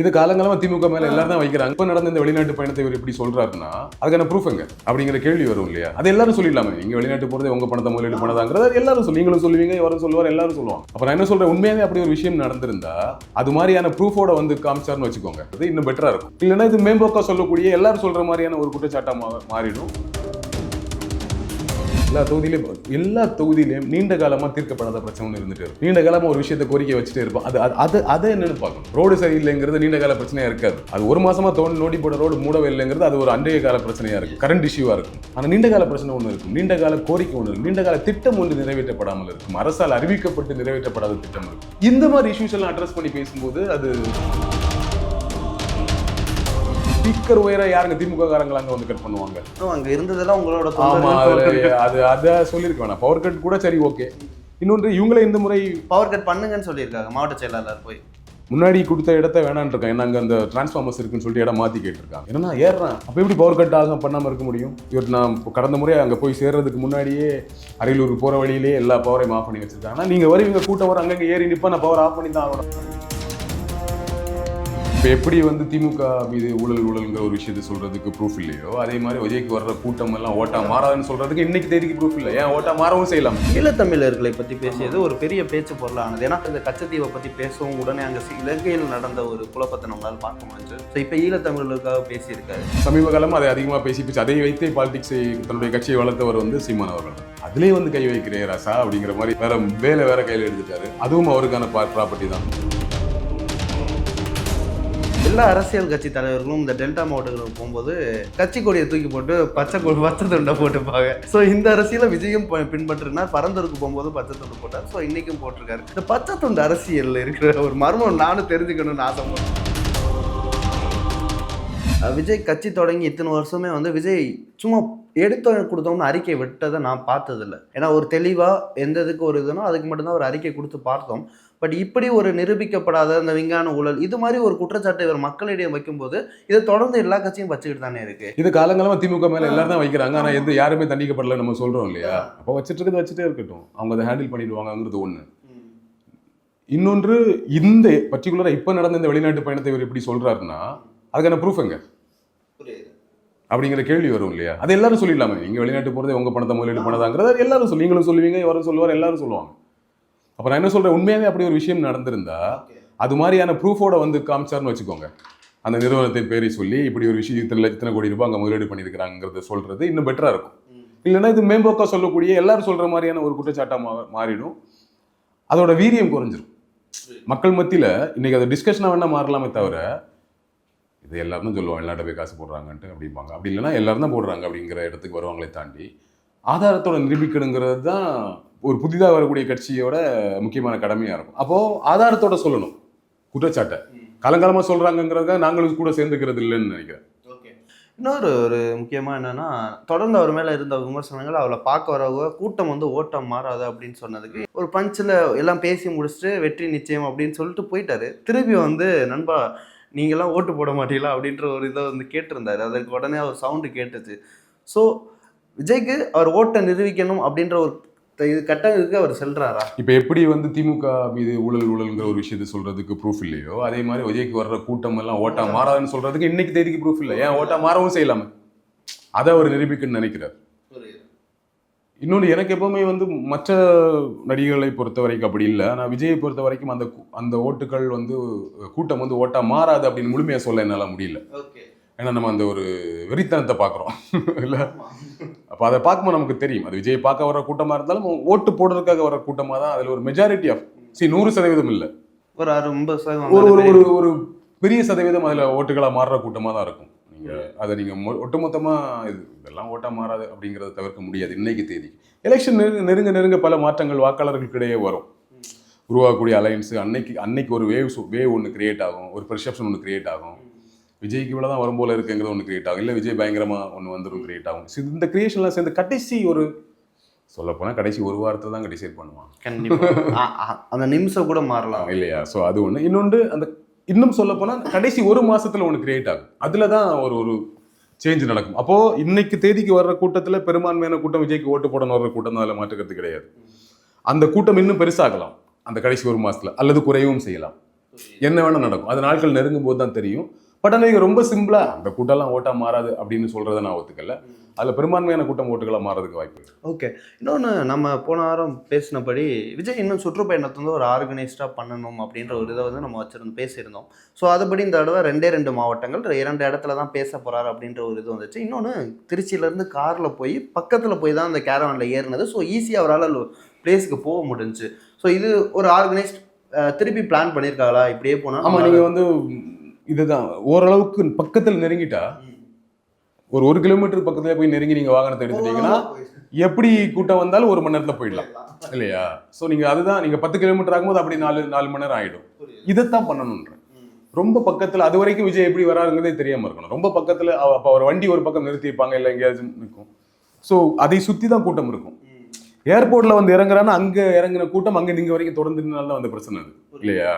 இது காலங்காலமா திமுக மேல எல்லாரும் தான் வைக்கிறாங்க. இப்ப நடந்த இந்த வெளிநாட்டு பயணத்தை இவர் எப்படி சொல்றாருன்னா அதுக்கான ப்ரூஃப் எங்க? அப்படிங்கிற கேள்வி வரும் இல்லையா? அது எல்லாரும் சொல்லிடலாமே. நீங்க வெளிநாட்டு போறது உங்க பணத்தை முதலீடு பண்ணதாங்கிறத எல்லாரும் சொல்லி. நீங்களும் சொல்லுவீங்க இவரும் சொல்லுவார் எல்லாரும் சொல்லுவாங்க. அப்ப நான் என்ன சொல்றேன்? உண்மையாவே அப்படி ஒரு விஷயம் நடந்திருந்தா அது மாதிரியான ப்ரூஃபோட வந்து காமிச்சார்னு வச்சுக்கோங்க. அது இன்னும் பெட்டரா இருக்கும். இல்லைன்னா இது மேம்போக்கா சொல்லக்கூடிய எல்லாரும் சொல்ற மாதிரியான ஒரு குற்றச்சாட்டா மாறிடும். எல்லா தொகுதியிலையும் எல்லா தொகுதியிலையும் நீண்ட காலமாக தீர்க்கப்படாத பிரச்சனை ஒன்று இருந்துட்டு இருக்கும். நீண்ட காலமாக ஒரு விஷயத்தை கோரிக்கை வச்சுட்டே இருப்போம். அது அது- அதை என்னன்னு பார்க்கணும். ரோடு சரியில்லைங்கிறது நீண்ட கால பிரச்சனையாக இருக்காது. அது ஒரு மாசமாக தோண்டி நோடி போட ரோடு மூடவே இல்லைங்கிறது அது ஒரு அன்றைய கால பிரச்சனையாக இருக்கும். கரண்ட் இஷ்யூவாக இருக்கும். ஆனால் நீண்ட கால பிரச்சனை ஒன்று இருக்கும். நீண்ட கால கோரிக்கை ஒன்று இருக்கும். நீண்ட கால திட்டம் ஒன்று நிறைவேற்றப்படாமல் இருக்கும். அரசால் அறிவிக்கப்பட்டு நிறைவேற்றப்படாத திட்டம் இருக்கும். இந்த மாதிரி இஷ்யூஸ் எல்லாம் அட்ரஸ் பண்ணி பேசும்போது அது ஸ்பீக்கர் உயர யாருங்க திமுக காரங்க அங்க வந்து கட் பண்ணுவாங்க? அங்க இருந்ததெல்லாம் உங்களோட ஆமா அது அதை சொல்லியிருக்க வேணாம். பவர் கட் கூட சரி ஓகே இன்னொன்று இவங்களே இந்த முறை பவர் கட் பண்ணுங்கன்னு சொல்லியிருக்காங்க மாவட்ட செயலாளர் போய். முன்னாடி கொடுத்த இடத்த வேணான்னு இருக்காங்க ஏன்னா அங்க அந்த டிரான்ஸ்ஃபார்மர்ஸ் இருக்குன்னு சொல்லிட்டு இடம் மாத்தி கேட்டிருக்காங்க. என்னன்னா ஏறுறேன்? அப்ப எப்படி பவர் கட் ஆகும் பண்ணாம இருக்க முடியும்? இவர் நான் கடந்த முறை அங்க போய் சேர்றதுக்கு முன்னாடியே அரியலூருக்கு போற வழியிலே எல்லா பவரையும் ஆஃப் பண்ணி வச்சிருக்காங்க. ஆனா நீங்க வருவீங்க கூட்டம் வர அங்கங்க ஏறி நிப்பா நான் பவர் ஆஃப் பண்ணி தான் ஆகணும். இப்போ எப்படி வந்து திமுக மீது ஊழல் ஊழல்ங்கிற ஒரு விஷயத்தை சொல்றதுக்கு ப்ரூஃப் இல்லையோ அதே மாதிரி விஜய்க்கு வர்ற கூட்டம் எல்லாம் ஓட்டா மாறாதுன்னு சொல்றதுக்கு இன்னைக்கு தேதிக்கு ப்ரூஃப் இல்லை. ஏன் ஓட்டா மாறவும் செய்யலாம்? ஈழத்தமிழர்களை பத்தி பேசியது ஒரு பெரிய பேச்சு பொருளானது. ஏன்னா இந்த கச்சத்தீவை பத்தி பேசவும் உடனே அங்க இலங்கையில் நடந்த ஒரு குழப்பத்தை நம்மளால பார்க்க முடிஞ்சு ஸோ இப்போ ஈழத்தமிழர்களுக்காக பேசியிருக்காரு. சமீப காலமா அதை அதிகமா பேசி பேசி அதை வைத்தே பாலிடிக்ஸை தன்னுடைய கட்சியை வளர்த்தவர் வந்து சீமான் அவர்கள். அதுலயே வந்து கை வைக்கிறே ராசா அப்படிங்கிற மாதிரி வேற வேலை வேற கையில எடுத்துட்டாரு. அதுவும் அவருக்கான ப்ராப்பர்ட்டி தான். எல்லா அரசியல் கட்சி தலைவர்களும் இந்த டெல்டா மாவட்டங்களுக்கு போகும்போது கட்சி கொடியை தூக்கி போட்டு பச்சை பச்சை துண்டை போட்டுப்பாங்க. ஸோ இந்த அரசியலை விஜயும் ப- பின்பற்றினார் பரந்தூருக்கு போகும்போது பச்சை துண்டு போட்டார். ஸோ இன்னைக்கும் போட்டிருக்காரு. இந்த பச்சை துண்டு அரசியல் இருக்கிற ஒரு மர்மம் நானும் தெரிஞ்சுக்கணும்னு ஆசைப்படுறேன். விஜய் கட்சி தொடங்கி இத்தனை வருஷமே வந்து விஜய் சும்மா எடுத்தோம் கொடுத்தோம்னு அறிக்கை விட்டதை நான் பார்த்ததில்ல. ஏன்னா ஒரு தெளிவாக எந்த இதுக்கு ஒரு இதுனோ அதுக்கு மட்டும்தான் ஒரு அறிக்கை கொடுத்து பார்த்தோம். பட் இப்படி ஒரு நிரூபிக்கப்படாத இந்த விஞ்ஞான ஊழல் இது மாதிரி ஒரு குற்றச்சாட்டை இவர் மக்களிடையே வைக்கும்போது இதை தொடர்ந்து எல்லா கட்சியும் வச்சுக்கிட்டு தானே இருக்கு. இது காலங்காலமா திமுக மேல எல்லாரும் தான் வைக்கிறாங்க. ஆனா எந்த யாருமே தண்டிக்கப்படல நம்ம சொல்றோம் இல்லையா? அப்போ வச்சுட்டு இருக்கிறது வச்சுட்டே இருக்கட்டும். அவங்க அதை ஹேண்டில் பண்ணிடுவாங்கங்கிறது ஒண்ணு. இன்னொன்று இந்த பர்டிகுலரா இப்ப நடந்த இந்த வெளிநாட்டு பயணத்தை இவர் எப்படி சொல்றாருன்னா அதுக்கான ப்ரூஃப் எங்க? அப்படிங்கிற கேள்வி வரும் இல்லையா? அது எல்லாரும் சொல்லிடலாமே. நீங்க வெளிநாட்டு போறது உங்க பணத்தை முதலீடு பண்ணதாங்கிறத எல்லாரும் சொல்லி நீங்களும் சொல்லுவீங்க இவரும் சொல்லுவார் எல்லாரும் சொல்லுவாங்க. அப்ப நான் என்ன சொல்றேன்? உண்மையாவே அப்படி ஒரு விஷயம் நடந்திருந்தா அது மாதிரியான ப்ரூஃபோட வந்து காமிச்சார்னு வச்சுக்கோங்க. அந்த நிறுவனத்தை பேரை சொல்லி இப்படி ஒரு விஷயம் இத்தனை இத்தனை கோடி ரூபாய் அங்க முதலீடு பண்ணியிருக்கிறாங்கிறத சொல்றது இன்னும் பெட்டரா இருக்கும். இல்லைன்னா இது மேம்போக்கா சொல்லக்கூடிய எல்லாரும் சொல்ற மாதிரியான ஒரு குற்றச்சாட்டா மா- மாறிடும். அதோட வீரியம் குறைஞ்சிரும். மக்கள் மத்தியில இன்னைக்கு அது டிஸ்கஷனா வேணா மாறலாமே தவிர இது எல்லாரும் தான் சொல்லுவாங்க எல்லாட்ட போய் காசு போடுறாங்கன்ட்டு அப்படிம்பாங்க. அப்படி இல்லைன்னா எல்லாரும் தான் போடுறாங்க அப்படிங்கிற இடத்துக்கு வருவாங்களே தாண்டி ஆதாரத்தோட நிரூபிக்கணுங்கிறது தான் ஒரு புதிதாக வரக்கூடிய கட்சியோட முக்கியமான கடமையாக இருக்கும். அப்போது ஆதாரத்தோட சொல்லணும். குற்றச்சாட்டை. காலங்காலமாக சொல்கிறாங்கங்கிறத நாங்களும் கூட சேர்ந்துக்கிறது இல்லைன்னு நினைக்கிறேன். இன்னொரு ஒரு முக்கியமாக என்னென்னா தொடர்ந்து அவர் மேலே இருந்த விமர்சனங்கள் அவளை பார்க்க வரவங்க கூட்டம் வந்து ஓட்டம் மாறாது அப்படின்னு சொன்னதுக்கு ஒரு பஞ்சில் எல்லாம் பேசி முடிச்சுட்டு வெற்றி நிச்சயம் அப்படின்னு சொல்லிட்டு போயிட்டாரு. திருப்பி வந்து நண்பா நீங்களாம் ஓட்டு போட மாட்டீங்களா? அப்படின்ற ஒரு இதை வந்து கேட்டிருந்தாரு. அதுக்கு உடனே அவர் சவுண்டு கேட்டுச்சு. ஸோ விஜய்க்கு அவர் ஓட்டை நிரூபிக்கணும் அப்படின்ற ஒரு இது கட்டத்துக்கு அவர் செல்றாரா? இப்போ எப்படி வந்து திமுக மீது ஊழல் ஊழல்ங்கிற ஒரு விஷயத்தை சொல்றதுக்கு ப்ரூஃப் இல்லையோ அதே மாதிரி விஜய்க்கு வர்ற கூட்டம் எல்லாம் ஓட்டா மாறாதுன்னு சொல்றதுக்கு இன்னைக்கு தேதிக்கு ப்ரூஃப் இல்லை. ஏன் ஓட்டா மாறவும் செய்யலாமே? அதை அவர் நிரூபிக்கணும்னு நினைக்கிறார். இன்னொன்று எனக்கு எப்பவுமே வந்து மற்ற நடிகர்களை பொறுத்த வரைக்கும் அப்படி இல்லை. ஆனால் விஜயை பொறுத்த வரைக்கும் அந்த அந்த ஓட்டுகள் வந்து கூட்டம் வந்து ஓட்டா மாறாது அப்படின்னு முழுமையாக சொல்ல என்னால் முடியல. ஓகே. ஏன்னா நம்ம அந்த ஒரு வெறித்தனத்தை பார்க்குறோம். இல்லை? அப்போ அதை பார்க்கும்போது நமக்கு தெரியும். அது விஜய் பார்க்க வர கூட்டமாக இருந்தாலும் ஓட்டு போடுறதுக்காக வர கூட்டமாக தான் அதில் ஒரு மெஜாரிட்டி ஆஃப் சி நூறு சதவீதம் இல்லை. ஒரு ஐம்பது சதவீதம் ஒரு ஒரு ஒரு ஒரு பெரிய சதவீதம் அதில் ஓட்டுகளாக மாறுற கூட்டமாக தான் இருக்கும். நீங்கள் அதை நீங்கள் ஒட்டுமொத்தமாக இது இதெல்லாம் ஓட்டாக மாறாது அப்படிங்கிறத தவிர்க்க முடியாது இன்னைக்கு தேதி. எலெக்ஷன் நெருங்க நெருங்க நெருங்க பல மாற்றங்கள் வாக்காளர்களுக்கிடையே வரும். உருவாகக்கூடிய அலையன்ஸு அன்னைக்கு அன்னைக்கு ஒரு வேவ் வேவ் ஒன்று கிரியேட் ஆகும். ஒரு பெர்செப்ஷன் ஒன்று கிரியேட் ஆகும். விஜய்க்கு இவ்வளோ தான் வரும் போல இருக்குங்கிறது ஒன்று கிரியேட் ஆகும். இல்லை விஜய் பயங்கரமாக ஒன்று வந்துடும் கிரியேட் ஆகும். இந்த கிரியேஷன்லாம் சேர்ந்து கடைசி ஒரு சொல்லப்போனால் கடைசி ஒரு வாரத்தில் தான் டிசைட் பண்ணுவான். கண்டிப்பா. ஆ- ஆ- அந்த நிமிஷம் கூட மாறலாம். இல்லையா? ஸோ அது ஒன்று இன்னொன்று அந்த இன்னும் சொல்ல போனால் கடைசி ஒரு மாசத்துல ஒன்று கிரியேட் ஆகும். அதில் தான் ஒரு ஒரு சேஞ்ச் நடக்கும். அப்போ இன்னைக்கு தேதிக்கு வர்ற கூட்டத்தில் பெரும்பான்மையான கூட்டம் விஜய்க்கு ஓட்டு போடணும் வர்ற கூட்டம் அதில் மாற்றுக்கிறது கிடையாது. அந்த கூட்டம் இன்னும் பெருசாகலாம். அந்த கடைசி ஒரு மாசத்துல. அல்லது குறையவும் செய்யலாம். என்ன வேணா நடக்கும். அது நாட்கள் நெருங்கும் போது தான் தெரியும். பட் ஆனால் நீங்கள் ரொம்ப சிம்பிளா அந்த கூட்டம்லாம் ஓட்டா மாறாது அப்படின்னு சொல்றதை நான் ஒத்துக்கல. அதுல பெரும்பான்மையான கூட்டம் ஓட்டுகளா மாறதுக்கு வாய்ப்பு ஓகே. இன்னொன்று நம்ம போன வாரம் பேசினபடி விஜய் இன்னும் சுற்றுப்பயணத்தை வந்து ஒரு ஆர்கனைஸ்டாக பண்ணணும் அப்படின்ற ஒரு இதை வந்து நம்ம வச்சிருந்தோம் பேசியிருந்தோம். ஸோ அதுபடி இந்த தடவை ரெண்டே ரெண்டு மாவட்டங்கள் இரண்டு இடத்துல தான் பேச போறாரு அப்படின்ற ஒரு இது வந்துச்சு. இன்னொன்று திருச்சியிலேருந்து காரில் போய் பக்கத்தில் போய் தான் அந்த கேரவனில் ஏறினது. ஸோ ஈஸியாக அவரால் பிளேஸ்க்கு போக முடிஞ்சுச்சு. ஸோ இது ஒரு ஆர்கனைஸ்ட் திருப்பி பிளான் பண்ணியிருக்காங்களா இப்படியே போனால் ஆமா நீங்க வந்து இதுதான். ஓரளவுக்கு பக்கத்தில் நெருங்கிட்டா ஒரு ஒரு கிலோமீட்டர் பக்கத்துல போய் நெருங்கி நீங்க வாகனத்தை எடுத்துட்டீங்கன்னா எப்படி கூட்டம் வந்தாலும் ஒரு மணி நேரத்துல போயிடலாம். இல்லையா? ஸோ நீங்க அதுதான் நீங்க பத்து கிலோமீட்டர் ஆகும்போது அப்படி நாலு நாலு மணி நேரம் ஆயிடும். இதைத்தான் பண்ணணுன்றேன் ரொம்ப பக்கத்துல அது வரைக்கும் விஜய் எப்படி வராருங்கிறதே தெரியாம இருக்கணும். ரொம்ப பக்கத்துல அப்ப ஒரு வண்டி ஒரு பக்கம் நிறுத்தியிருப்பாங்க இல்லை எங்கேயாச்சும் நிற்கும். ஸோ அதை சுத்தி தான் கூட்டம் இருக்கும். ஏர்போர்ட்ல வந்து இறங்குறான்னா அங்க இறங்குன கூட்டம் அங்க நீங்க வரைக்கும் தொடர்ந்து நின்னால வந்த பிரச்சனை அது. இல்லையா?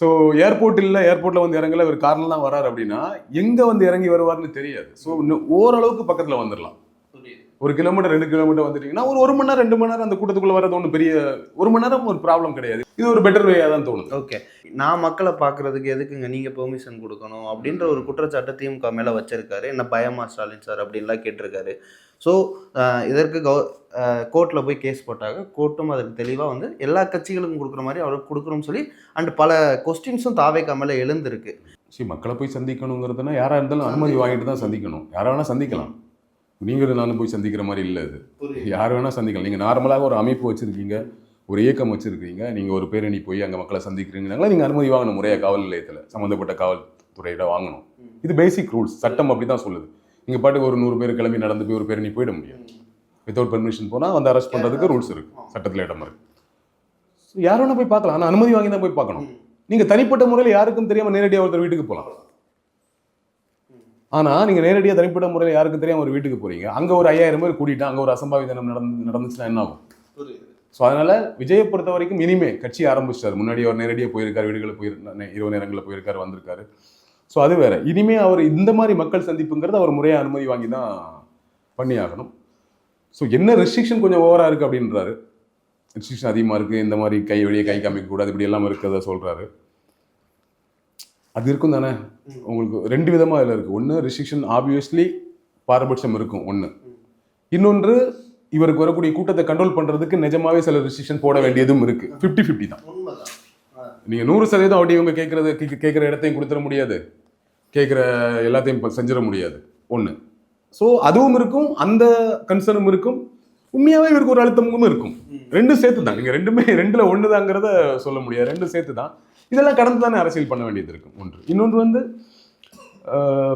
ஸோ ஏர்போர்ட் இல்லை ஏர்போர்ட்டில் வந்து இறங்கல இவர் கார்லாம் வராரு அப்படின்னா எங்கே வந்து இறங்கி வருவார்னு தெரியாது. ஸோ ஓரளவுக்கு பக்கத்தில் வந்துடலாம் ஒரு கிலோமீட்டர் ரெண்டு கிலோமீட்டர் வந்துட்டீங்கன்னா ஒரு ஒரு மணி நேரம் ரெண்டு மணி நேரம் அந்த கூட்டத்துக்குள்ள வர்றது ஒன்றும் பெரிய ஒரு மணி நேரம் ஒரு ப்ராப்ளம் கிடையாது. இது ஒரு பெட்டர் வேயா தான் தோணுது. ஓகே நான் மக்களை பார்க்கறதுக்கு எதுக்குங்க? நீங்கள் பெர்மிஷன் கொடுக்கணும் அப்படின்ற ஒரு குற்றச்சாட்டை திமுக மேலே வச்சிருக்காரு. என்ன பயமா ஸ்டாலின் சார் அப்படின்லாம் கேட்டிருக்காரு. ஸோ இதற்கு கவ கோர்ட்டில் போய் கேஸ் போட்டாங்க. கோர்ட்டும் அதுக்கு தெளிவாக வந்து எல்லா கட்சிகளுக்கும் கொடுக்குற மாதிரி அவருக்கு கொடுக்கணும்னு சொல்லி அண்ட் பல கொஸ்டின்ஸும் தாவேக்கா மேலே எழுந்திருக்கு. சரி மக்களை போய் சந்திக்கணுங்கிறதுனா யாரா இருந்தாலும் அனுமதி வாங்கிட்டு தான் சந்திக்கணும். யாரை வேணா சந்திக்கலாம். நீங்க நானும் போய் சந்திக்கிற மாதிரி இல்லை இது யார் வேணா சந்திக்கலாம். நீங்க நார்மலாக ஒரு அமைப்பு வச்சிருக்கீங்க ஒரு இயக்கம் வச்சிருக்கீங்க நீங்க ஒரு பேரணி போய் அங்க மக்களை சந்திக்கிறீங்கன்னா நீங்க அனுமதி வாங்கணும் முறையா காவல் நிலையத்துல சம்மந்தப்பட்ட காவல்துறையிட வாங்கணும். இது பேசிக் ரூல்ஸ் சட்டம் அப்படி தான் சொல்லுது. நீங்க பாட்டுக்கு ஒரு நூறு பேர் கிளம்பி நடந்து போய் ஒரு பேரணி போயிட முடியாது. வித்தவுட் பெர்மிஷன் போனா வந்து அரெஸ்ட் பண்றதுக்கு ரூல்ஸ் இருக்கு. சட்டத்துல இடம் இருக்கு. So, யார் வேணா போய் பார்க்கலாம். ஆனா அனுமதி வாங்கி தான் போய் பார்க்கணும். நீங்க தனிப்பட்ட முறையில் யாருக்கும் தெரியாம நேரடியாக ஒருத்தர் வீட்டுக்கு போகலாம். ஆனா நீங்க நேரடியாக தனிப்பட்ட முறையில் யாருக்கும் தெரியாம ஒரு வீட்டுக்கு போறீங்க. அங்க ஒரு ஐயாயிரம் பேர் கூட்டிட்டு அங்க ஒரு அசம்பாவிதனம் நடந்து நடந்துச்சுன்னா என்ன ஆகும்? ஸோ அதனால விஜயை பொறுத்த வரைக்கும் இனிமே கட்சி ஆரம்பிச்சிட்டாரு. முன்னாடி அவர் நேரடியாக போயிருக்காரு வீடுகளில் போயிருக்காரு இரவு நேரங்களில் போயிருக்காரு வந்திருக்காரு. ஸோ அது வேற. இனிமே அவர் இந்த மாதிரி மக்கள் சந்திப்புங்கிறது அவர் முறையாக அனுமதி வாங்கி தான் பண்ணி ஆகணும் ஸோ என்ன ரெஸ்ட்ரிக்ஷன் கொஞ்சம் ஓவராக இருக்குது அப்படின்றாரு. ரெஸ்ட்ரிக்ஷன் அதிகமாக இருக்குது இந்த மாதிரி கை வெளியே கை காமிக்க கூடாது இப்படி எல்லாம் இருக்கிறத சொல்கிறாரு அது இருக்கும் தானே? உங்களுக்கு ரெண்டு விதமாக இதில் இருக்குது ஒன்று ரெஸ்ட்ரிக்ஷன் ஆப்வியஸ்லி பாரபட்சம் இருக்கும் ஒன்று இன்னொன்று இவருக்கு வரக்கூடிய கூட்டத்தை கண்ட்ரோல் பண்ணுறதுக்கு நிஜமாவே சில ரெஸ்ட்ரிக்ஷன் போட வேண்டியதும் இருக்குது ஃபிஃப்டி ஃபிஃப்டி தான். நீங்கள் நூறு சதவீதம் அப்படி இவங்க கேட்குறது கேட்குற இடத்தையும் கொடுத்துட முடியாது. கேட்குற எல்லாத்தையும் செஞ்சிட முடியாது. ஒன்று ஸோ அதுவும் இருக்கும் அந்த கன்சர்னும் இருக்கும். உண்மையாகவே இவருக்கு ஒரு அழுத்தமும் இருக்கும். ரெண்டும் சேர்த்து தான் நீங்கள் ரெண்டுமே ரெண்டில் ஒன்று தாங்கிறத சொல்ல முடியாது. ரெண்டும் சேர்த்து தான் இதெல்லாம் கடந்து தானே அரசியல் பண்ண வேண்டியது இருக்கும். ஒன்று. இன்னொன்று வந்து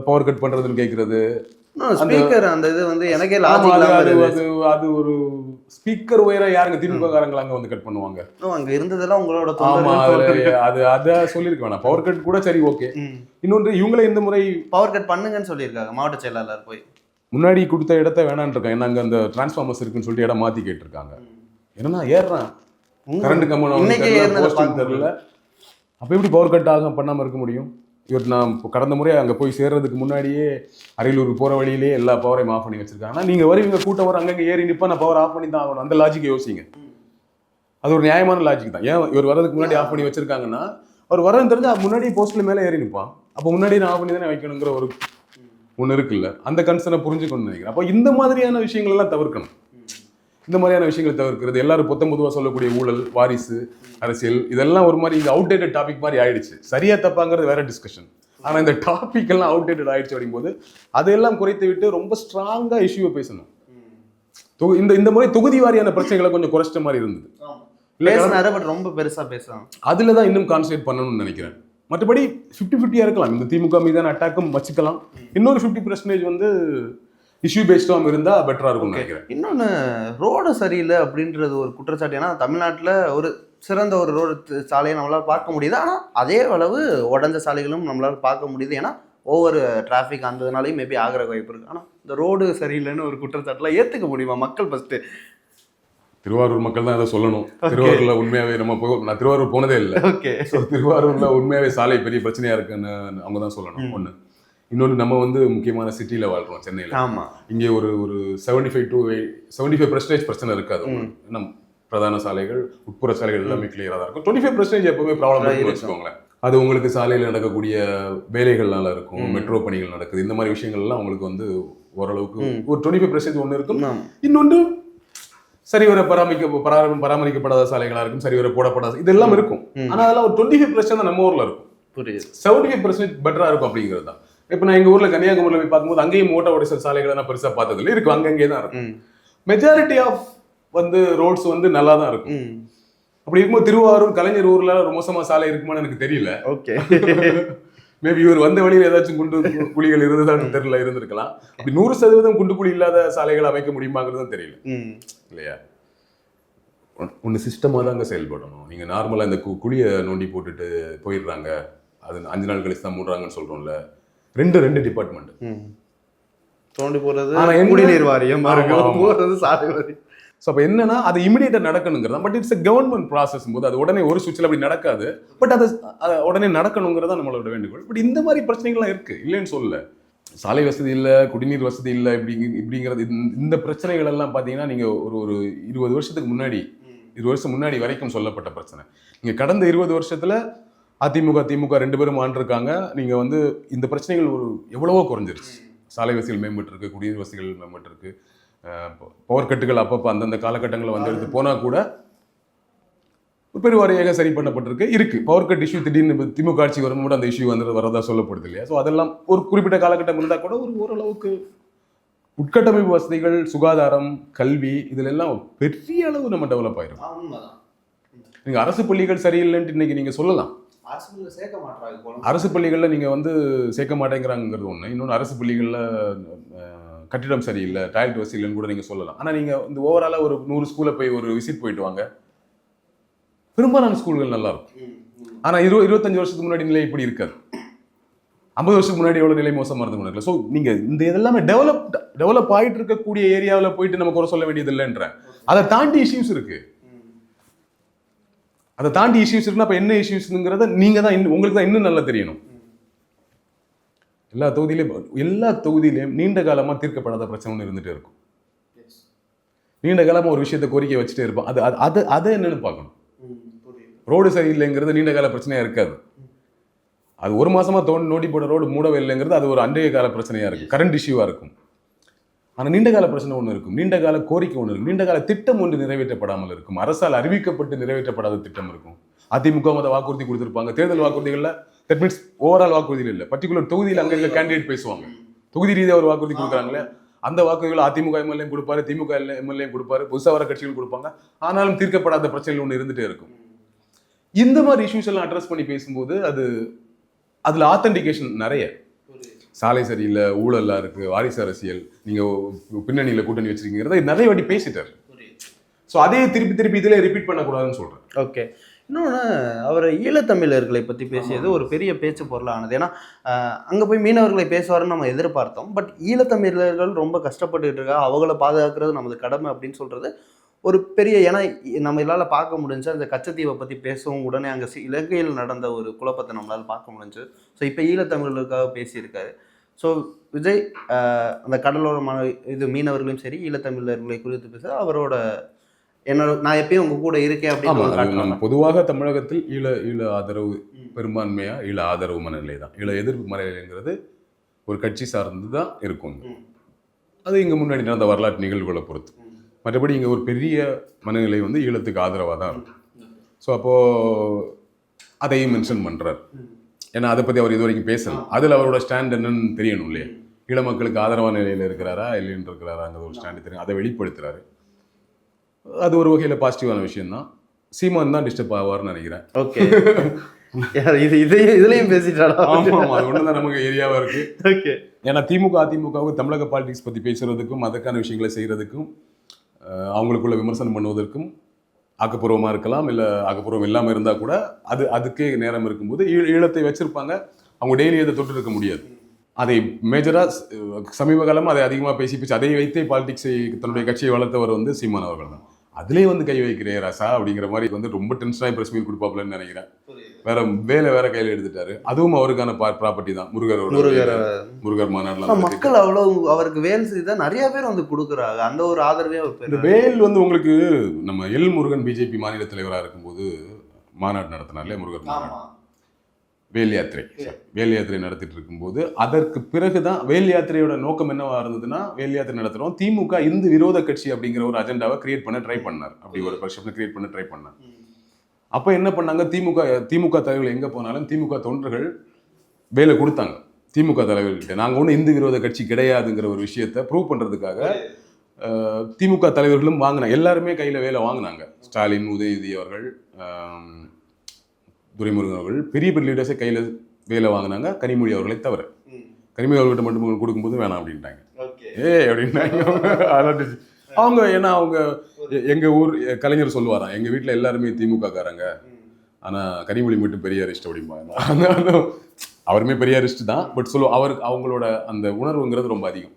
பவர் கட் பண்ணுறதுன்னு கேட்குறது ஸ்பீக்கர் அந்த இது வந்து எனக்கே லாஜிக் அது- ஒரு ஸ்பீக்கர் உயர யாருங்க திமுக காரங்க அங்க வந்து கட் பண்ணுவாங்க? அங்க இருந்ததெல்லாம் உங்களோட ஆமா அது அத சொல்லிருக்க வேணாம். பவர் கட் கூட சரி ஓகே இன்னொன்று இவங்களே இந்த முறை பவர் கட் பண்ணுங்கன்னு சொல்லியிருக்காங்க மாவட்ட செயலாளர் போய். முன்னாடி கொடுத்த இடத்த வேணான்னு இருக்காங்க. ஏன்னா அங்க அந்த டிரான்ஸ்ஃபார்மர்ஸ் இருக்குன்னு சொல்லிட்டு இடம் மாத்தி கேட்டிருக்காங்க. என்னன்னா ஏறுறான்? கரண்ட் கம்பெனி தெரியல. அப்போ எப்படி பவர் கட் ஆகும் பண்ணாமல் இருக்க முடியும்? இவர் நான் இப்போ கடந்த முறை அங்கே போய் சேர்றதுக்கு முன்னாடியே அரியலூருக்கு போகிற வழியிலே எல்லா பவரையும் ஆஃப் பண்ணி வச்சிருக்காங்க ஆனால் நீங்கள் வருவீங்க கூட்டம் வர அங்கங்கே ஏறி நிற்பா நான் பவர் ஆஃப் பண்ணி தான் ஆகணும். அந்த லாஜிக் யோசிங்க. அது ஒரு நியாயமான லாஜிக் தான். ஏன் இவர் வர்றதுக்கு முன்னாடி ஆஃப் பண்ணி வச்சிருக்காங்கன்னா அவர் வரன்னு தெரிஞ்சு முன்னாடியே போஸ்ட்டில் மேலே ஏறி நிற்பான் அப்போ முன்னாடி நான் ஆஃப் பண்ணி தானே வைக்கணுங்கிற ஒரு ஒன்று இருக்குல்ல. அந்த கன்சர்னை புரிஞ்சுக்கணும்னு நினைக்கிறேன். அப்போ இந்த மாதிரியான விஷயங்கள்லாம் தவிர்க்கணும். இந்த மாதிரியான விஷயங்களை தவிர்க்கிறது. எல்லாரும் பொத்தம் பொதுவாக சொல்லக்கூடிய ஊழல் வாரிசு அரசியல் இதெல்லாம் ஒரு மாதிரி இது அவுடேட்டட் டாபிக் மாதிரி ஆயிடுச்சு. சரியா தப்பாங்கிறது வேற டிஸ்கஷன் ஆனா இந்த டாபிக் எல்லாம் அவுடேட்டட் ஆயிடுச்சு அப்படிங்கும்போது அதையெல்லாம் குறைத்து விட்டு ரொம்ப ஸ்ட்ராங்கா இஷ்யூவை பேசணும். இந்த இந்த முறை தொகுதி வாரியான பிரச்சனைகளை கொஞ்சம் குறைச்சிட்ட மாதிரி இருந்தது. பேசினாரு பட் ரொம்ப பெருசா பேசுறாங்க அதுல தான் இன்னும் கான்சன்ட்ரேட் பண்ணணும்னு நினைக்கிறேன். மற்றபடி ஃபிஃப்டி ஃபிஃப்டியாக இருக்கலாம். இந்த திமுக மீதான அட்டாக்கும் வச்சுக்கலாம். இன்னொரு ஃபிஃப்டி பர்சன்டேஜ் வந்து இஷ்யூ பேஸ்டாக இருந்தா பெட்டரா இருக்கும்னு நினைக்கிறேன். இன்னொன்று ரோடு சரியில்லை அப்படின்றது ஒரு குற்றச்சாட்டு. ஏன்னா தமிழ்நாட்டில் ஒரு சிறந்த ஒரு ரோடு சாலையை நம்மளால் பார்க்க முடியுது. ஆனால் அதே அளவு உடஞ்ச சாலைகளும் நம்மளால் பார்க்க முடியுது. ஏன்னா ஒவ்வொரு டிராஃபிக் அந்ததுனாலையும் மேபி ஆகிற வாய்ப்பு இருக்குது ஆனால் இந்த ரோடு சரியில்லைன்னு ஒரு குற்றச்சாட்டுலாம் ஏற்றுக்க முடியுமா மக்கள் ஃபஸ்ட்டு திருவாரூர் மக்கள் தான் இதை சொல்லணும். திருவாரூர்ல உண்மையாவே நம்ம போய் நான் திருவாரூர் போனதே இல்லை. ஓகே ஸோ திருவாரூர்ல உண்மையாவே சாலை பெரிய பிரச்சனையா இருக்குன்னு அவங்க தான் சொல்லணும். ஒண்ணு. இன்னொன்று நம்ம வந்து முக்கியமான சிட்டில வாழ்றோம் சென்னையில ஆமாம் இங்கே ஒரு ஒரு seventy five to seventy five percentage பிரச்சனை இருக்காது. நம்ம பிரதான சாலைகள் உட்புற சாலைகள் எல்லாமே கிளியரா தான் இருக்கும் டுவெண்ட்டி ஃபைவ் பர்சன்டேஜ் எப்பவுமே ப்ராப்ளம். வச்சுக்கோங்களேன் அது உங்களுக்கு சாலையில் நடக்கக்கூடிய வேலைகள்னால இருக்கும். மெட்ரோ பணிகள் நடக்குது இந்த மாதிரி விஷயங்கள்லாம் உங்களுக்கு வந்து ஓரளவுக்கு. ஒரு டுவெண்ட்டி ஃபைவ் பர்சன்டேஜ் ஒன்று இருக்கும். இன்னொன்று சரிவர பராமரிக்க பரா- பராமரிக்கப்படாத சாலைகளா இருக்கும் சரிவர போடப்படாத இதெல்லாம் இருக்கும் ம். ஆனா அதெல்லாம் ஒரு டுவெண்ட்டி ஃபைவ் பர்சன்ட் நம்ம ஊர்ல இருக்கும் புரியுது செவன்டி ஃபைவ் பர்சன்ட் பெட்டரா இருக்கும் அப்படிங்கிறது தான் இப்போ நான் எங்க ஊர்ல கன்னியாகுமரியில் போய் பார்க்கும்போது அங்கேயும் ஓட்ட உடைசல் சாலைகளை நான் பெருசா பார்த்ததில்ல. இருக்கும் அங்கங்கே தான் இருக்கும். மெஜாரிட்டி ஆஃப் வந்து ரோட்ஸ் வந்து நல்லா தான் இருக்கும். அப்படி இருக்கும்போது திருவாரூர் கலைஞர் ஊர்ல மோசமா சாலை இருக்குமான்னு எனக்கு தெரியல. ஓகே. மேபி இவர் வந்த வழியில் ஏதாச்சும் குண்டு குழிகள் இருந்ததான்னு தெரியல இருந்திருக்கலாம். அப்படி நூறு சதவீதம் குண்டு குழி இல்லாத சாலைகள் அமைக்க முடியுமாங்கிறதும் தெரியல. இல்லையா? ஒன்று சிஸ்டமாக தாங்க செயல்படணும். நீங்கள் நார்மலாக இந்த கு- குழியை நோண்டி போட்டுட்டு போயிடுறாங்க. அது அஞ்சு நாள் கழிச்சு தான் மூடுறாங்கன்னு சொல்கிறோம்ல ரெண்டு ரெண்டு டிபார்ட்மெண்ட் தோண்டி போறது ஆனா என்ன- குடிநீர் வாரியம். போறது சாலை வாரியம் ஸோ அப்போ என்னன்னா அது இமிடியேட்டாக நடக்கணுங்கிறதா பட் இட்ஸ் கவர்மெண்ட் ப்ராசஸ் போது அது உடனே ஒரு சுவிட்சில் அப்படி நடக்காது. பட் அது உடனே நடக்கணுங்கிறதா நம்மளோட வேண்டுகோள். பட் இந்த மாதிரி பிரச்சனைகள்லாம் இருக்கு. இல்லைன்னு சொல்லல. சாலை வசதி இல்லை குடிநீர் வசதி இல்லை இப்படி இப்படிங்கிறது இந்த- இந்த பிரச்சனைகள் எல்லாம் பார்த்தீங்கன்னா நீங்கள் ஒரு ஒரு இருபது வருஷத்துக்கு முன்னாடி இருபது வருஷம் முன்னாடி வரைக்கும் சொல்லப்பட்ட பிரச்சனை. நீங்கள் கடந்த இருபது வருஷத்துல அதிமுக திமுக ரெண்டு பேரும் ஆண்டிருக்காங்க. நீங்கள் வந்து இந்த பிரச்சனைகள் ஒரு எவ்வளவோ குறைஞ்சிருச்சு. சாலை வசதிகள் மேம்பட்டு இருக்கு குடிநீர் வசதிகள் மேம்பட்டு இருக்கு பவர் கட்டுகள் அப்பப்போ அந்தந்த காலகட்டங்களில் வந்து எடுத்து போனால் கூட பெரிய வாரியாக சரி பண்ணப்பட்டிருக்கு இருக்கு. பவர் கட் இஷ்யூ திடீர்னு திமுக ஆட்சி வரும்போது அந்த இஷ்யூ வந்து வரதா சொல்லப்படுது இல்லையா? ஸோ அதெல்லாம் ஒரு குறிப்பிட்ட காலகட்டம் இருந்தால் கூட ஒரு ஓரளவுக்கு உட்கட்டமைப்பு வசதிகள் சுகாதாரம் கல்வி இதுல எல்லாம் பெரிய அளவு நம்ம டெவலப் ஆயிரும் உண்மைதான் நீங்க அரசு பள்ளிகள் சரியில்லைன்ட்டு இன்னைக்கு நீங்க சொல்லலாம். அரசு பள்ளிகள்ல நீங்க வந்து சேர்க்க மாட்டேங்கிறாங்கிறது ஒண்ணு. இன்னொன்று அரசு பள்ளிகள்ல கட்டிடம் சரியில்லை டாய்லெட் வசதி இல்லைன்னு கூட நீங்க சொல்லலாம். ஆனா நீங்க இந்த ஓவராலா ஒரு நூறு ஸ்கூல்ல போய் ஒரு விசிட் போயிட்டு வாங்க. பெரும்பாலான ஸ்கூல்கள் நல்லா இருக்கும் ஆனா இருபது இருபத்தஞ்சு வருஷத்துக்கு முன்னாடி நிலை இப்படி இருக்காது. ஐம்பது வருஷத்துக்கு முன்னாடி எவ்வளவு நிலை மோசமா இருந்து முன்னாடி ஸோ நீங்க இந்த இதெல்லாமே டெவலப் டெவலப் ஆயிட்டு இருக்கக்கூடிய ஏரியாவில் போயிட்டு நம்ம குறை சொல்ல வேண்டியது இல்லைன்ற அதை தாண்டி இஷ்யூஸ் இருக்கு. அதை தாண்டி இஷ்யூஸ் இருக்குன்னா அப்ப என்ன இஷ்யூஸ்ங்கிறத நீங்க தான் இன்னும் உங்களுக்கு தான் இன்னும் நல்லா தெரியணும். எல்லா தொகுதியிலையும் எல்லா தொகுதியிலையும் நீண்ட காலமா தீர்க்கப்படாத பிரச்சனை ஒன்று இருந்துட்டே இருக்கும். நீண்ட காலமா ஒரு விஷயத்தை கோரிக்கை வச்சுட்டே இருப்போம். அது அது- அது அதை என்னன்னு பார்க்கணும். ரோடு சரியில்லைங்கிறது நீண்ட கால பிரச்சனையா இருக்காது. அது ஒரு மாசமா தோண்டி நோண்டி போட ரோடு மூடவே இல்லைங்கிறது அது ஒரு அன்றைய கால பிரச்சனையா இருக்கும் கரண்ட் இஷ்யூவா இருக்கும். ஆனால் நீண்ட கால பிரச்சனை ஒன்று இருக்கும். நீண்ட கால கோரிக்கை ஒன்று இருக்கும். நீண்ட கால திட்டம் ஒன்று நிறைவேற்றப்படாமல் இருக்கும். அரசால் அறிவிக்கப்பட்டு நிறைவேற்றப்படாத திட்டம் இருக்கும். அதிமுக மத வாக்குறுதி கொடுத்துருப்பாங்க. தேர்தல் வாக்குறுதிகளில் தட் மீன்ஸ் ஓவரால் வாக்குறுதிகள் இல்லை. பர்டிகுலர் தொகுதியில் அங்கே இருக்க கேண்டிடேட் பேசுவாங்க. தொகுதி ரீதியாக ஒரு வாக்குறுதி கொடுக்குறாங்களே அந்த வாக்குறுதிகள் அதிமுக எம்எல்ஏ கொடுப்பாரு திமுக எம்எல்ஏ கொடுப்பாரு புதுசாக வர கட்சிகள் கொடுப்பாங்க. ஆனாலும் தீர்க்கப்படாத பிரச்சனைகள் ஒன்று இருந்துட்டே இருக்கும். இந்த மாதிரி இஷ்யூஸ் எல்லாம் அட்ரஸ் பண்ணி பேசும்போது அது அதில் ஆத்தன்டிகேஷன் நிறைய. சாலை சரியில்லை ஊழலா இருக்கு வாரிசு அரசியல் நீங்க பின்னணியில கூட்டணி வச்சிருக்கீங்கிறத நிறைய வாட்டி பேசிட்டார். ஸோ அதே திருப்பி திருப்பி இதிலே ரிப்பீட் பண்ணக்கூடாதுன்னு சொல்றேன். ஓகே. இன்னொன்று அவர் ஈழத்தமிழர்களை பற்றி பேசியது ஒரு பெரிய பேச்சு பொருளானது. ஏன்னா அங்க போய் மீனவர்களை பேசுவாருன்னு நம்ம எதிர்பார்த்தோம். பட் ஈழத்தமிழர்கள் ரொம்ப கஷ்டப்பட்டுட்டு இருக்கா அவங்கள பாதுகாக்கிறது நமது கடமை அப்படின்னு சொல்றது ஒரு பெரிய ஏன்னா நம்ம இல்லால பார்க்க முடிஞ்சு அந்த கச்சத்தீவை பற்றி பேசவும் உடனே அங்கே இலங்கையில் நடந்த ஒரு குழப்பத்தை நம்மளால பார்க்க முடிஞ்சு. ஸோ இப்போ ஈழத்தமிழர்களுக்காக பேசியிருக்காரு. ஸோ விஜய் அந்த கடலோரமான இது மீனவர்களையும் சரி ஈழத்தமிழர்களை குறித்து பேச அவரோட என்னோட நான் எப்பயும் உங்க கூட இருக்கேன் அப்படின்னு பொதுவாக தமிழகத்தில் ஈழ ஈழ ஆதரவு பெரும்பான்மையா ஈழ ஆதரவு மனநிலை தான். ஈழ எதிர்ப்பு மனநிலைங்கிறது ஒரு கட்சி சார்ந்து தான் இருக்கும். அது இங்க முன்னாடி நடந்த வரலாற்று நிகழ்வுகளை பொறுத்து. மற்றபடி இங்க ஒரு பெரிய மனநிலை வந்து ஈழத்துக்கு ஆதரவாக தான் இருக்கும் ஸோ அப்போ அதையும் மென்ஷன் பண்றார். ஏன்னா அதை பத்தி அவர் இது வரைக்கும் பேசல. அதுல அவரோட ஸ்டாண்ட் என்னன்னு தெரியணும் இல்லையா? ஈழ மக்களுக்கு ஆதரவான நிலையில இருக்கிறாரா இல்லைன்னு இருக்கிறாராங்கிற ஒரு ஸ்டாண்ட் தெரியும். அதை வெளிப்படுத்துறாரு. அது ஒரு வகையில பாசிட்டிவான விஷயம் தான் சீமான் தான் டிஸ்டர்ப் ஆவார்னு நினைக்கிறேன். ஓகே இது இதையும் இதுலயும் பேசிட்டாடா ஆமா ஆமா அது ஒண்ணுதான் நமக்கு ஏரியாவா இருக்கு. ஓகே ஏன்னா திமுக அதிமுகவுக்கு தமிழக பாலிடிக்ஸ் பத்தி பேசுறதுக்கும் அதுக்கான விஷயங்களை செய்யறதுக்கும் அஹ், அவங்களுக்குள்ள விமர்சனம் பண்ணுவதற்கும் ஆக்கப்பூர்வமாக இருக்கலாம் இல்லை ஆக்கப்பூர்வம் இல்லாமல் இருந்தால் கூட அது அதுக்கே நேரம் இருக்கும்போது ஈ- ஈழத்தை வச்சுருப்பாங்க. அவங்க டெய்லி அதை தொட்டு இருக்க முடியாது. அதை மேஜராக சமீப காலமாக அதை அதிகமாக பேசி பேசி அதை வைத்தே பாலிடிக்ஸை தன்னுடைய கட்சியை வளர்த்தவர் வந்து சீமான் அவர்கள் தான். அதுலயே வந்து கை வைக்கிறே ராசா அப்படிங்கிற மாதிரி வந்து ரொம்ப டென்ஷனாகி பிரஸ் மீட் கொடுப்பாப்லன்னு நினைக்கிறேன். வேற வேலை வேற கையில எடுத்துட்டாரு. அதுவும் அவருக்கான ப்ராப்பர்ட்டி தான். முருகர் முருகர் முருகர் மாநாடுலாம் மக்கள் அவ்வளவு அவருக்கு வேல் செய்து தான் நிறைய பேர் வந்து கொடுக்குறாங்க. அந்த ஒரு ஆதரவே அவர் இந்த. வேல் வந்து உங்களுக்கு நம்ம எல் முருகன் பிஜேபி மாநில தலைவராக இருக்கும்போது மாநாடு நடத்தினார்ல முருகர் மாநாடு? வேல் யாத்திரை வேல் யாத்திரை நடத்திட்டு இருக்கும்போது அதற்கு பிறகுதான் வேல் யாத்திரையோட நோக்கம் என்னவா இருந்ததுன்னா வேல் யாத்திரை நடத்துறோம். திமுக இந்து விரோத கட்சி அப்படிங்கிற ஒரு அஜெண்டாவை கிரியேட் பண்ண ட்ரை பண்ணார். அப்படி ஒரு பர்செப்ஷனை கிரியேட் பண்ண ட்ரை பண்ணார். அப்ப என்ன பண்ணாங்க? திமுக திமுக தலைவர்கள் எங்க போனாலும் திமுக தொண்டர்கள் வேலை கொடுத்தாங்க. திமுக தலைவர்கள்ட்ட. நாங்க ஒன்றும் இந்து விரோத கட்சி கிடையாதுங்கிற ஒரு விஷயத்தை ப்ரூவ் பண்றதுக்காக அஹ், திமுக தலைவர்களும் வாங்கினாங்க. எல்லாருமே கையில வேலை வாங்கினாங்க. ஸ்டாலின் உதயநிதி அவர்கள் துரைமுருகன் அவர்கள் பெரிய பெரிய லீடர்ஸே கையில வேலை வாங்கினாங்க. கனிமொழி அவர்களை தவிர. கனிமொழி அவர்கள்ட்ட மட்டும் கொடுக்கும்போது வேணாம் அப்படின்ட்டாங்க. ஏய் அப்படின்னாங்க. அவங்க ஏன்னா அவங்க எ- எங்க ஊர் கலைஞர் சொல்லுவாராம் எங்க வீட்ல எல்லாருமே திமுக காரங்க ஆனா கனிமொழி மட்டும் பெரியாரிஸ்ட் அப்படிம்பாங்க அந்த- அவருமே பெரியாரிஸ்ட் தான். பட் சொல்லுவோம் அவருக்கு அவங்களோட அந்த உணர்வுங்கிறது ரொம்ப அதிகம்.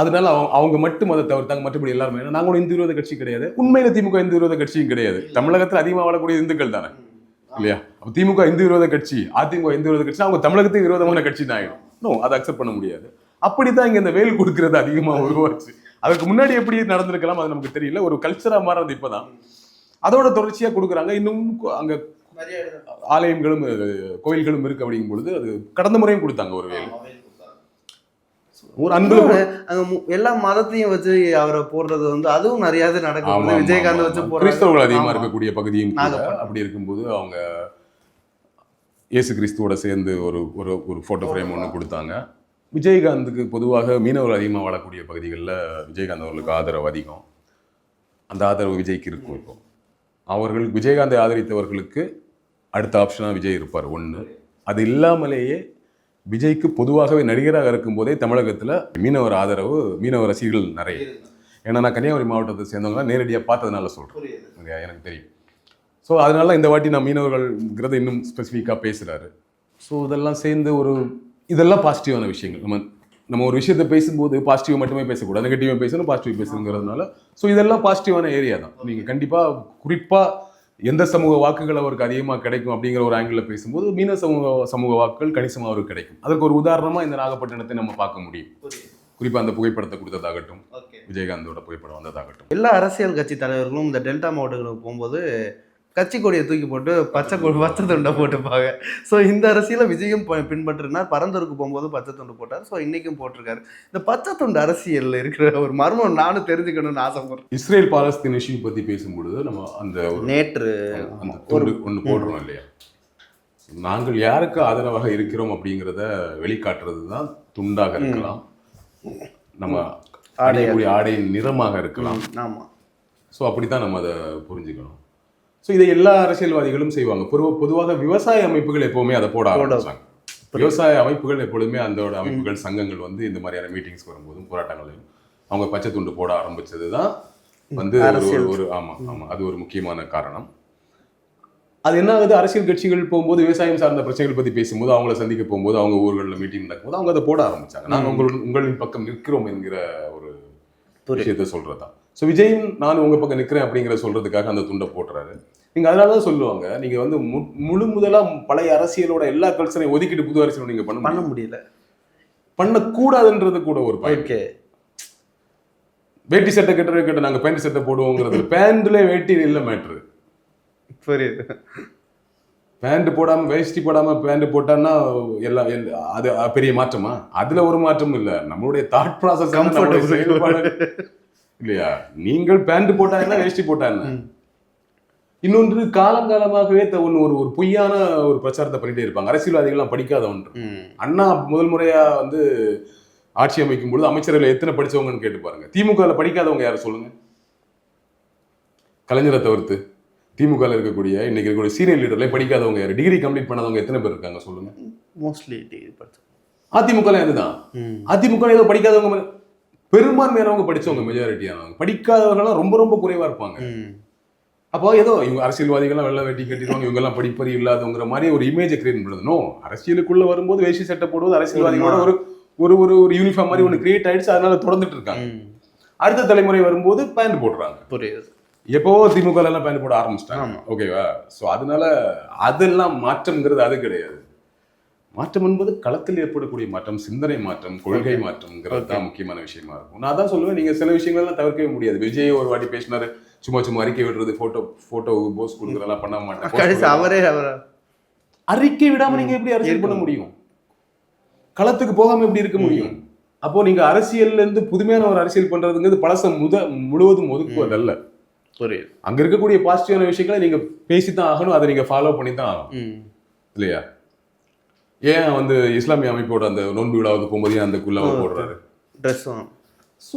அதனால அவங்க அவங்க மட்டும் அதை தவிர்த்தாங்க மற்றபடி எல்லாருமே. ஏன்னா நாங்க ஒரு இந்து விரோத கட்சி கிடையாது. உண்மையில திமுக இந்து விரோத கட்சியும் கிடையாது. தமிழகத்துல அதிகமா வாழக்கூடிய இந்துக்கள் தானே. இல்லையா? அப்ப திமுக இந்து விரோத கட்சி அதிமுக இந்து விரோத கட்சி அவங்க தமிழகத்துக்கு விரோதமான கட்சி தான் ஆயிடும். நோ அதை அக்செப்ட் பண்ண முடியாது. அப்படித்தான் இங்க இந்த வேல் கொடுக்கறது அதிகமா உருவாச்சு. அதுக்கு முன்னாடி எப்படி நடந்திருக்கலாம் அது நமக்கு தெரியல. ஒரு கல்ச்சரா மாறது இப்பதான். அதோட தொடர்ச்சியா கொடுக்குறாங்க. இன்னும் அங்க ஆலயங்களும் கோயில்களும் இருக்கு அப்படிங்கும் பொழுது அது கடந்த முறையும் கொடுத்தாங்க ஒரு வேல் ஒரு அன்பு அங்க எல்லா மதத்தையும் வச்சு அவரை போடுறது வந்து அதுவும் நிறைய நடக்கும் விஜயகாந்த் வச்சு. கிறிஸ்தவர்கள் அதிகமா. இருக்கக்கூடிய பகுதியும். அப்படி இருக்கும்போது அவங்க இயேசு கிறிஸ்துவோட சேர்ந்து ஒரு ஒரு ஒரு போட்டோ ஃப்ரேம் ஒன்று கொடுத்தாங்க. விஜயகாந்துக்கு பொதுவாக மீனவர்கள் அதிகமாக வாழக்கூடிய பகுதிகளில் விஜயகாந்த் அவர்களுக்கு ஆதரவு அதிகம். அந்த ஆதரவு விஜய்க்கு இருக்கும் இப்போ. அவர்கள் விஜயகாந்தை ஆதரித்தவர்களுக்கு அடுத்த ஆப்ஷனாக விஜய் இருப்பார் ஒன்று அது இல்லாமலேயே விஜய்க்கு பொதுவாகவே நடிகராக இருக்கும்போதே தமிழகத்தில் மீனவர் ஆதரவு மீனவர் ரசிகர்கள் நிறைய. ஏன்னா நான் கன்னியாகுமரி மாவட்டத்தை சேர்ந்தவங்க நேரடியாக பார்த்ததுனால சொல்கிறேன் எனக்கு தெரியும். ஸோ அதனால இந்த வாட்டி நான் மீனவர்கள்ங்கிறத இன்னும் ஸ்பெசிஃபிக்காக பேசுகிறாரு ஸோ இதெல்லாம் சேர்ந்து ஒரு இதெல்லாம் பாசிட்டிவான விஷயங்கள். நம்ம நம்ம ஒரு விஷயத்தை பேசும்போது பாசிட்டிவ் மட்டுமே பேசக்கூடாது. நெகட்டிவாக பேசணும் பாசிட்டிவ் பேசணுங்கிறதுனால. ஸோ இதெல்லாம் பாசிட்டிவான ஏரியா தான். நீங்கள் கண்டிப்பாக குறிப்பாக எந்த சமூக வாக்குகள் அவருக்கு அதிகமாக கிடைக்கும் அப்படிங்கிற ஒரு ஆங்கிளில் பேசும்போது மீன சமூக சமூக வாக்குகள் கணிசமாக அவருக்கு கிடைக்கும். அதுக்கு ஒரு உதாரணமாக இந்த நாகப்பட்டினத்தை நம்ம பார்க்க முடியும். குறிப்பாக அந்த புகைப்படத்தை கொடுத்ததாகட்டும் விஜயகாந்தோட புகைப்படம் வந்ததாகட்டும். எல்லா அரசியல் கட்சி தலைவர்களும் இந்த டெல்டா மாவட்டங்களுக்கு போகும்போது கட்சி கொடியை தூக்கி போட்டு பச்சை கொடி பச்சை துண்டை போட்டுப்பாங்க. ஸோ இந்த அரசியலை விஜயும் பின்பற்றினார். பரந்தூருக்கு போகும்போது பச்சை துண்டு போட்டார். ஸோ இன்னைக்கும் போட்டிருக்காரு. இந்த பச்சை துண்டு அரசியல்ல இருக்கிற ஒரு மர்மம் நானும் தெரிஞ்சுக்கணும்னு ஆசைப்படுறேன். இஸ்ரேல் பாலஸ்தீன் இஷ்யூ பற்றி பேசும்பொழுது நம்ம அந்த ஒரு நேற்று துண்டு ஒன்று போடுறோம் இல்லையா? நாங்கள் யாருக்கு ஆதரவாக இருக்கிறோம் அப்படிங்கிறத வெளிக்காட்டுறது தான் துண்டாக இருக்கலாம். நம்ம அணியக்கூடிய ஆடையின் நிறமாக இருக்கலாம். ஆமா. ஸோ அப்படித்தான் நம்ம அதை புரிஞ்சுக்கணும். ஸோ இதை எல்லா அரசியல்வாதிகளும் செய்வாங்க. பொதுவா பொதுவாக விவசாய அமைப்புகள் எப்பவுமே அதை போட ஆரம்பிச்சாங்க. விவசாய அமைப்புகள் எப்பொழுதுமே அந்தோட அமைப்புகள் சங்கங்கள் வந்து இந்த மாதிரியான மீட்டிங்ஸ் வரும்போதும் போராட்டங்களையும் அவங்க பச்சை துண்டு போட ஆரம்பிச்சது தான் வந்து ஒரு- ஆமா ஆமா அது ஒரு முக்கியமான காரணம். அது என்ன ஆகுது? அரசியல் கட்சிகள் போகும்போது விவசாயம் சார்ந்த பிரச்சனைகள் பத்தி பேசும்போது அவங்கள சந்திக்க போகும்போது அவங்க ஊர்களில் மீட்டிங் நடக்கும்போது அவங்க அதை போட ஆரம்பிச்சாங்க. நாங்கள் உங்கள் உங்களின் பக்கம் நிற்கிறோம் என்கிற ஒரு. விஷயத்தை சொல்றதுதான். ஸோ விஜயும் நான் உங்க பக்கம் நிற்கிறேன் அப்படிங்கிற சொல்றதுக்காக அந்த துண்டை போட்டுறாரு. நீங்க அதனால தான் சொல்லுவாங்க நீங்க வந்து மு- முழு முதலா பழைய அரசியலோட எல்லா கல்ச்சரையும் ஒதுக்கிட்டு புது அரசியல் நீங்க பண்ண பண்ண முடியல. பண்ணக்கூடாதுன்றது கூட ஒரு பாயிண்ட் ஓகே. வேட்டி சட்டை கட்டுற கட்ட நாங்க பேண்ட் சட்டை போடுவோங்கிறது பேண்ட்ல வேட்டி இல்ல மேட்ரு புரியுது. பேண்ட் போடாம வேஷ்டி போடாம பேண்ட் போட்டான்னா எல்லாம் எல்- அது பெரிய மாற்றமா? அதுல ஒரு மாற்றமும் இல்ல. நம்மளுடைய தாட் ப்ராசஸ் Comfortable. இல்லையா? நீங்கள் பேண்ட் போட்டா என்ன வேஷ்டி போட்டா என்ன? இன்னொன்று காலங்காலமாகவே ஒண்ணு ஒரு ஒரு பொய்யான ஒரு பிரச்சாரத்தை பண்ணிட்டே இருப்பாங்க. அரசியல்வாதிகள்லாம் படிக்காத ஒன்று. அண்ணா முதல் முறையா வந்து ஆட்சி அமைக்கும் பொழுது அமைச்சர்கள் எத்தனை படிச்சவங்கன்னு கேட்டு பாருங்க. திமுகல படிக்காதவங்க யாரை சொல்லுங்க? கலைஞரை தவிர்த்து திமுகல இருக்கக்கூடிய இன்னைக்கு இருக்கக்கூடிய சீனியர் லீடர்ல படிக்காதவங்க யாரு? டிகிரி கம்ப்ளீட் பண்ணாதவங்க எத்தனை பேர் இருக்காங்க சொல்லுங்க. மோஸ்ட்லி டிகிரி அதிமுக இதுதான். அதிமுக ஏதோ படிக்காதவங்க பெரும்பான்மையானவங்க படிச்சவங்க மெஜாரிட்டியானவங்க படிக்காதவங்கலாம் ரொம்ப ரொம்ப குறைவா இருப்பாங்க. அப்போ ஏதோ இவங்க அரசியல்வாதிகள்லாம் வெள்ள வெட்டி கட்டிடுவாங்க இவங்க எல்லாம் படிப்பறி இல்லாதவங்கிற மாதிரி ஒரு இமேஜை கிரியேட் பண்ணுறது நோ அரசியலுக்குள்ள வரும்போது வேஷ்டி சட்டை போடுவது அரசியல்வாதிகளோட ஒரு ஒரு ஒரு ஒரு யூனிஃபார்ம் மாதிரி ஒன்று கிரியேட் ஆயிடுச்சு அதனால தொடர்ந்துட்டு இருக்காங்க. அடுத்த தலைமுறை வரும்போது பேண்ட் போடுறாங்க. புரியுது. எப்போ திமுக எல்லாம் பேண்ட் போட ஆரம்பிச்சிட்டாங்க. ஓகேவா ஸோ அதனால அதெல்லாம் மாற்றம்ங்கிறது அது கிடையாது. மாற்றம் என்பது களத்தில் ஏற்படக்கூடிய மாற்றம் சிந்தனை மாற்றம் கொள்கை மாற்றம்ங்கிறது தான் முக்கியமான விஷயமா இருக்கும். நான் தான் சொல்லுவேன் நீங்க சில விஷயங்கள்லாம் தவிர்க்கவே முடியாது. விஜய் ஒரு வாட்டி பேசினாரு சும்மா சும்மா அறிக்கை விடுறது போட்டோ போட்டோ போஸ் கொடுக்குறதெல்லாம் பண்ண மாட்டேன். அவரே அவர்? அறிக்கை விடாம நீங்க எப்படி அரசியல் பண்ண முடியும்? களத்துக்கு போகாம எப்படி இருக்க முடியும்? அப்போ நீங்க அரசியல்ல இருந்து புதுமையான ஒரு அரசியல் பண்றதுங்கிறது பழச முத முழுவதும் ஒதுக்குவதல்ல. புரியுது. அங்க இருக்கக்கூடிய பாசிட்டிவான விஷயங்களை நீங்க பேசித்தான் ஆகணும் அதை நீங்க ஃபாலோ பண்ணி தான் ஆகணும் இல்லையா? ஏன் வந்து இஸ்லாமிய அமைப்போட அந்த நோன்பு விழாவுக்கு போகும்போது ஏன் அந்த குல்லாவை போடுறாரு? ட்ரெஸ்ஸும் ஸோ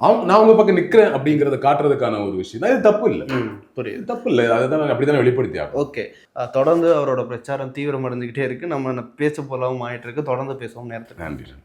அவங்க நான் உங்க பக்கம் நிக்கிறேன் அப்படிங்கறத காட்டுறதுக்கான ஒரு விஷயம். தான் இது தப்பு இல்லை. புரியுது. தப்பு இல்லை. அதை தான் அப்படிதான் வெளிப்படுத்தி ஆகணும். ஓகே. தொடர்ந்து அவரோட பிரச்சாரம் தீவிரமடைந்துகிட்டே இருக்கு. நம்ம பேச போலாவும் ஆயிட்டு இருக்கு. தொடர்ந்து பேசுவோம். நேரத்துக்கு. நன்றி நன்றி.